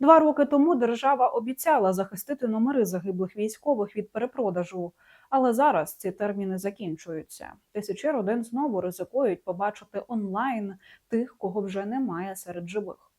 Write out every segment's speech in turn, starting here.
Два роки тому держава обіцяла захистити номери загиблих військових від перепродажу, але зараз ці терміни закінчуються. Тисячі родин знову ризикують побачити онлайн тих, кого вже немає серед живих.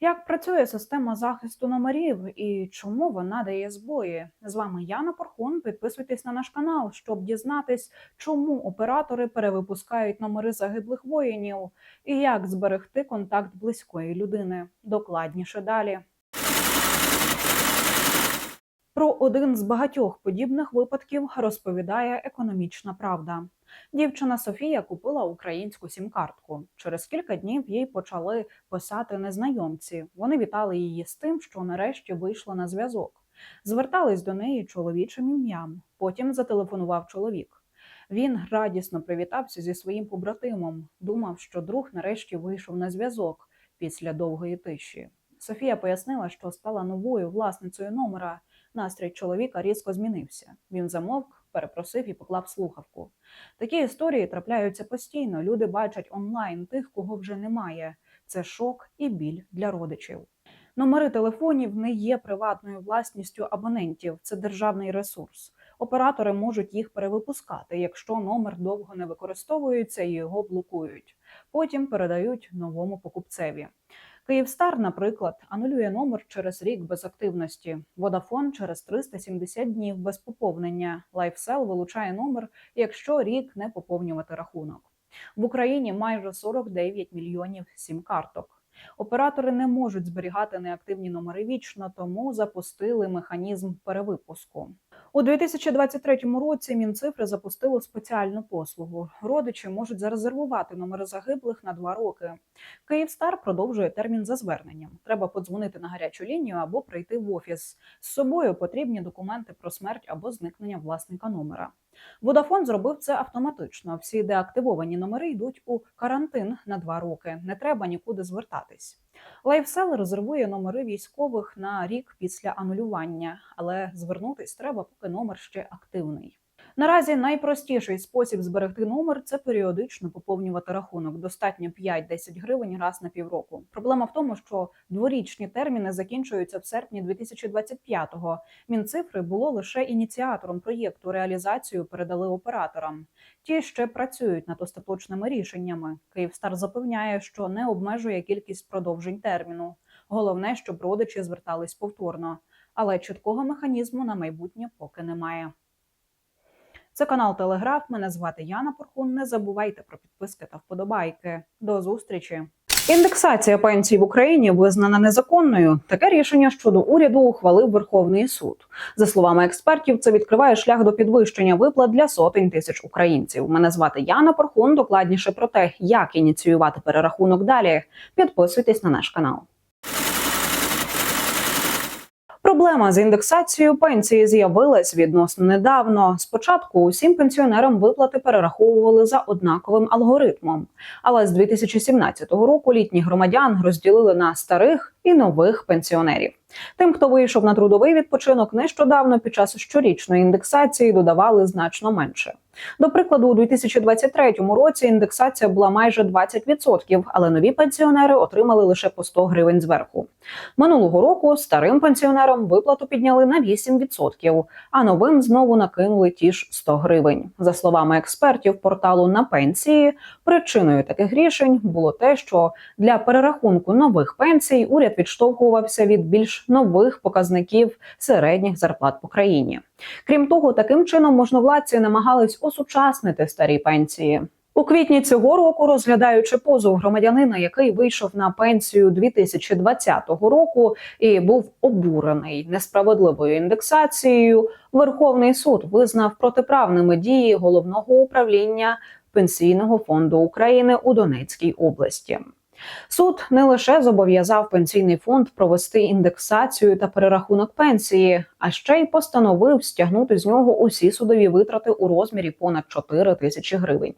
Як працює система захисту номерів і чому вона дає збої? З вами Яна Порхун. Підписуйтесь на наш канал, щоб дізнатись, чому оператори перевипускають номери загиблих воїнів і як зберегти контакт близької людини. Докладніше далі. Про один з багатьох подібних випадків розповідає економічна правда. Дівчина Софія купила українську сім-картку. Через кілька днів їй почали писати незнайомці. Вони вітали її з тим, що нарешті вийшла на зв'язок. Звертались до неї чоловічим ім'ям. Потім зателефонував чоловік. Він радісно привітався зі своїм побратимом. Думав, що друг нарешті вийшов на зв'язок після довгої тиші. Софія пояснила, що стала новою власницею номера. Настрій чоловіка різко змінився. Він замовк, перепросив і поклав слухавку. Такі історії трапляються постійно. Люди бачать онлайн тих, кого вже немає. Це шок і біль для родичів. Номери телефонів не є приватною власністю абонентів, це державний ресурс. Оператори можуть їх перевипускати, якщо номер довго не використовується і його блокують. Потім передають новому покупцеві. Київстар, наприклад, анулює номер через рік без активності. Водафон через 370 днів без поповнення. Лайфсел вилучає номер, якщо рік не поповнювати рахунок. В Україні майже 49 мільйонів сім-карток. Оператори не можуть зберігати неактивні номери вічно, тому запустили механізм перевипуску. У 2023 році Мінцифри запустило спеціальну послугу. Родичі можуть зарезервувати номери загиблих на два роки. Київстар продовжує термін за зверненням. Треба подзвонити на гарячу лінію або прийти в офіс. З собою потрібні документи про смерть або зникнення власника номера. Водафон зробив це автоматично. Всі деактивовані номери йдуть у карантин на два роки. Не треба нікуди звертатись. Лайфсел резервує номери військових на рік після анулювання, але звернутись треба, поки номер ще активний. Наразі найпростіший спосіб зберегти номер це періодично поповнювати рахунок. Достатньо 5-10 гривень раз на півроку. Проблема в тому, що дворічні терміни закінчуються в серпні 2025-го. Мінцифри було лише ініціатором проєкту. Реалізацію передали операторам. Ті ще працюють над остаточними рішеннями. Київстар запевняє, що не обмежує кількість продовжень терміну. Головне, щоб родичі звертались повторно, але чіткого механізму на майбутнє поки немає. Це канал Телеграф. Мене звати Яна Порхун. Не забувайте про підписки та вподобайки. До зустрічі. Індексація пенсій в Україні визнана незаконною. Таке рішення щодо уряду ухвалив Верховний суд. За словами експертів, це відкриває шлях до підвищення виплат для сотень тисяч українців. Мене звати Яна Порхун. Докладніше про те, як ініціювати перерахунок далі. Підписуйтесь на наш канал. Проблема з індексацією пенсії з'явилась відносно недавно. Спочатку усім пенсіонерам виплати перераховували за однаковим алгоритмом. Але з 2017 року літні громадян розділили на старих і нових пенсіонерів. Тим, хто вийшов на трудовий відпочинок, нещодавно під час щорічної індексації додавали значно менше. До прикладу, у 2023 році індексація була майже 20%, але нові пенсіонери отримали лише по 100 гривень зверху. Минулого року старим пенсіонерам виплату підняли на 8%, а новим знову накинули ті ж 100 гривень. За словами експертів порталу на пенсії, причиною таких рішень було те, що для перерахунку нових пенсій уряд відштовхувався від більш нових показників середніх зарплат по країні. Крім того, таким чином можновладці намагались осучаснити старі пенсії. У квітні цього року, розглядаючи позов громадянина, який вийшов на пенсію 2020 року і був обурений несправедливою індексацією, Верховний суд визнав протиправними дії головного управління Пенсійного фонду України у Донецькій області. Суд не лише зобов'язав пенсійний фонд провести індексацію та перерахунок пенсії, а ще й постановив стягнути з нього усі судові витрати у розмірі понад 4 тисячі гривень.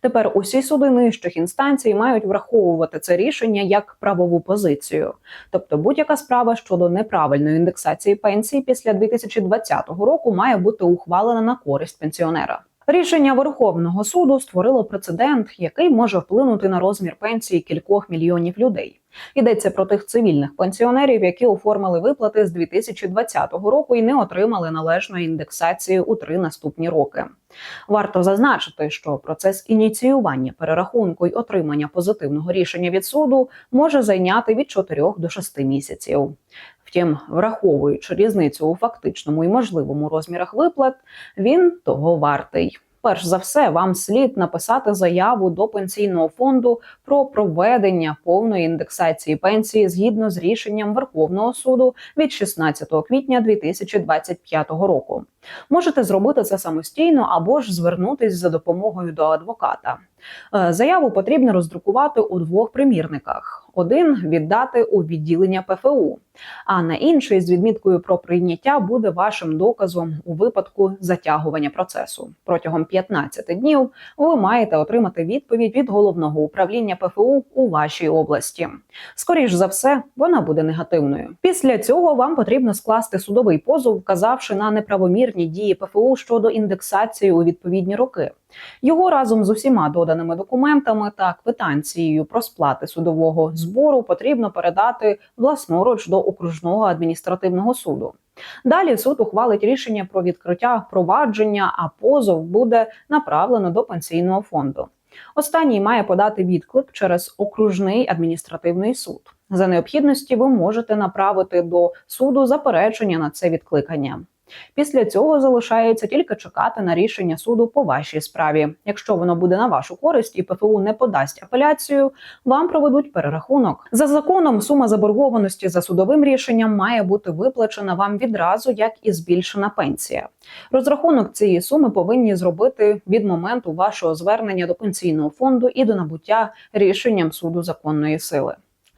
Тепер усі суди нижчих інстанцій мають враховувати це рішення як правову позицію. Тобто, будь-яка справа щодо неправильної індексації пенсії після 2020 року має бути ухвалена на користь пенсіонера. Рішення Верховного суду створило прецедент, який може вплинути на розмір пенсії кількох мільйонів людей. Йдеться про тих цивільних пенсіонерів, які оформили виплати з 2020 року і не отримали належної індексації у три наступні роки. Варто зазначити, що процес ініціювання перерахунку й отримання позитивного рішення від суду може зайняти від 4 до 6 місяців. Втім, враховуючи різницю у фактичному і можливому розмірах виплат, він того вартий. Перш за все, вам слід написати заяву до пенсійного фонду про проведення повної індексації пенсії згідно з рішенням Верховного суду від 16 квітня 2025 року. Можете зробити це самостійно або ж звернутись за допомогою до адвоката. Е, Заяву потрібно роздрукувати у двох примірниках: один віддати у відділення ПФУ, а на інший з відміткою про прийняття буде вашим доказом у випадку затягування процесу. Протягом 15 днів ви маєте отримати відповідь від головного управління ПФУ у вашій області. Скоріш за все, вона буде негативною. Після цього вам потрібно скласти судовий позов, вказавши на неправомірні дії ПФУ щодо індексації у відповідні роки. Його разом з усіма доданими документами та квитанцією про сплати судового збору потрібно передати власноруч до окружного адміністративного суду. Далі суд ухвалить рішення про відкриття провадження, а позов буде направлено до пенсійного фонду. Останній має подати відклик через окружний адміністративний суд. За необхідності ви можете направити до суду заперечення на це відкликання. Після цього залишається тільки чекати на рішення суду по вашій справі. Якщо воно буде на вашу користь і ПФУ не подасть апеляцію, вам проведуть перерахунок. За законом сума заборгованості за судовим рішенням має бути виплачена вам відразу, як і збільшена пенсія. Розрахунок цієї суми повинні зробити від моменту вашого звернення до пенсійного фонду і до набуття рішенням суду законної сили.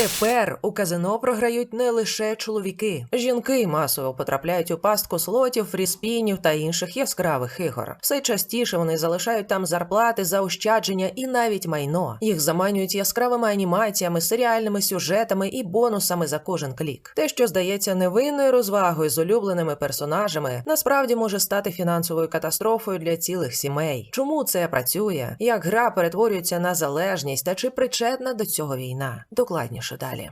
Тепер у казино програють не лише чоловіки. Жінки масово потрапляють у пастку слотів, фріспінів та інших яскравих ігор. Все частіше вони залишають там зарплати, заощадження і навіть майно. Їх заманюють яскравими анімаціями, серіальними сюжетами і бонусами за кожен клік. Те, що здається невинною розвагою з улюбленими персонажами, насправді може стати фінансовою катастрофою для цілих сімей. Чому це працює? Як гра перетворюється на залежність та чи причетна до цього війна? Докладніше далі.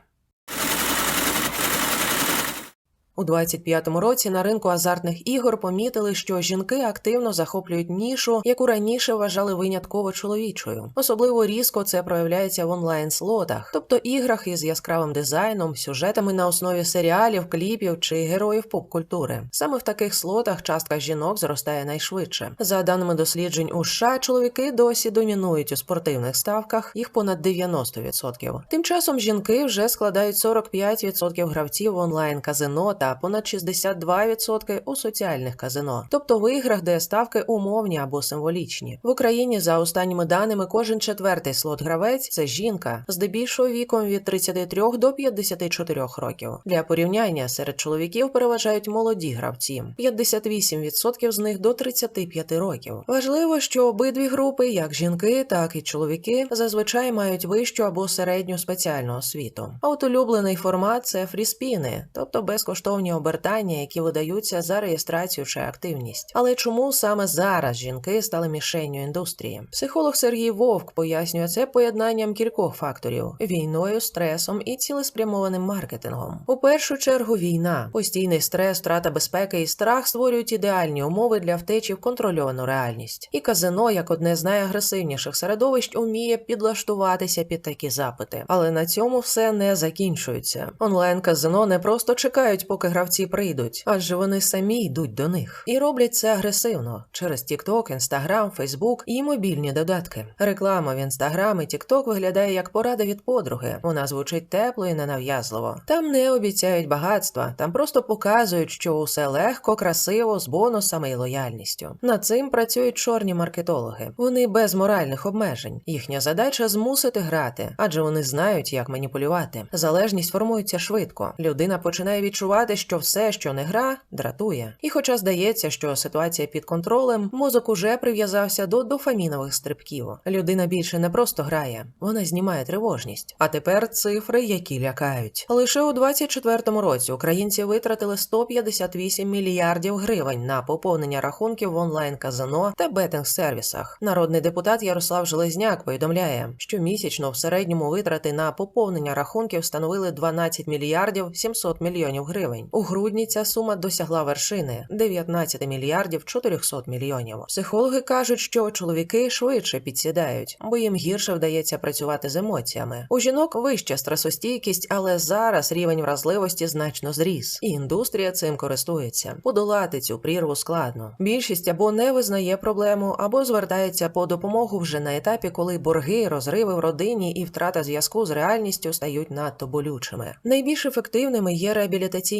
У 25-му році на ринку азартних ігор помітили, що жінки активно захоплюють нішу, яку раніше вважали винятково чоловічою. Особливо різко це проявляється в онлайн-слотах, тобто іграх із яскравим дизайном, сюжетами на основі серіалів, кліпів чи героїв поп-культури. Саме в таких слотах частка жінок зростає найшвидше. За даними досліджень у США, чоловіки досі домінують у спортивних ставках, їх понад 90%. Тим часом жінки вже складають 45% гравців в онлайн-казино та понад 62% у соціальних казино, тобто в іграх, де ставки умовні або символічні. В Україні за останніми даними кожен четвертий слот-гравець це жінка, здебільшого віком від 33 до 54 років. Для порівняння серед чоловіків переважають молоді гравці, 58% з них до 35 років. Важливо, що обидві групи, як жінки, так і чоловіки, зазвичай мають вищу або середню спеціальну освіту. А от улюблений формат це фріспіни, тобто безкоштовні обертання, які видаються за реєстрацію чи активність. Але чому саме зараз жінки стали мішенню індустрії? Психолог Сергій Вовк пояснює це поєднанням кількох факторів: війною, стресом і цілеспрямованим маркетингом. У першу чергу війна, постійний стрес, втрата безпеки і страх створюють ідеальні умови для втечі в контрольовану реальність. І казино, як одне з найагресивніших середовищ, уміє підлаштуватися під такі запити. Але на цьому все не закінчується. Онлайн казино не просто чекають, поки гравці прийдуть, адже вони самі йдуть до них і роблять це агресивно через TikTok, Instagram, Facebook і мобільні додатки. Реклама в Instagram і TikTok виглядає як порада від подруги. Вона звучить тепло і ненав'язливо. Там не обіцяють багатства, там просто показують, що усе легко, красиво, з бонусами і лояльністю. Над цим працюють чорні маркетологи. Вони без моральних обмежень. Їхня задача змусити грати, адже вони знають, як маніпулювати. Залежність формується швидко. Людина починає відчувати сказати, що все, що не гра, дратує. І хоча здається, що ситуація під контролем, мозок уже прив'язався до дофамінових стрибків. Людина більше не просто грає, вона знімає тривожність. А тепер цифри, які лякають. Лише у 24-му році українці витратили 158 мільярдів гривень на поповнення рахунків в онлайн-казино та бетинг-сервісах. Народний депутат Ярослав Железняк повідомляє, що місячно в середньому витрати на поповнення рахунків становили 12 мільярдів 700 мільйонів гривень. У грудні ця сума досягла вершини 19 мільярдів 400 мільйонів. Психологи кажуть, що чоловіки швидше підсідають, бо їм гірше вдається працювати з емоціями. У жінок вища стресостійкість, але зараз рівень вразливості значно зріс, і індустрія цим користується. Подолати цю прірву складно. Більшість або не визнає проблему, або звертається по допомогу вже на етапі, коли борги, розриви в родині і втрата зв'язку з реальністю стають надто болючими. Найбільш ефективними є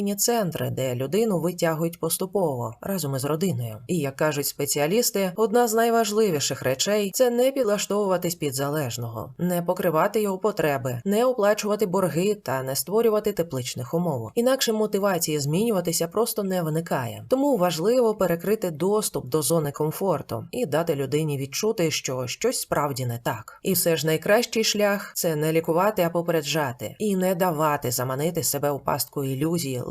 реабілітаційні центри, де людину витягують поступово разом із родиною. І як кажуть спеціалісти, одна з найважливіших речей це не підлаштовуватись під залежного, не покривати його потреби, не оплачувати борги та не створювати тепличних умов. Інакше мотивації змінюватися просто не виникає. Тому важливо перекрити доступ до зони комфорту і дати людині відчути, що щось справді не так. І все ж найкращий шлях це не лікувати, а попереджати і не давати заманити себе у пастку ілюзії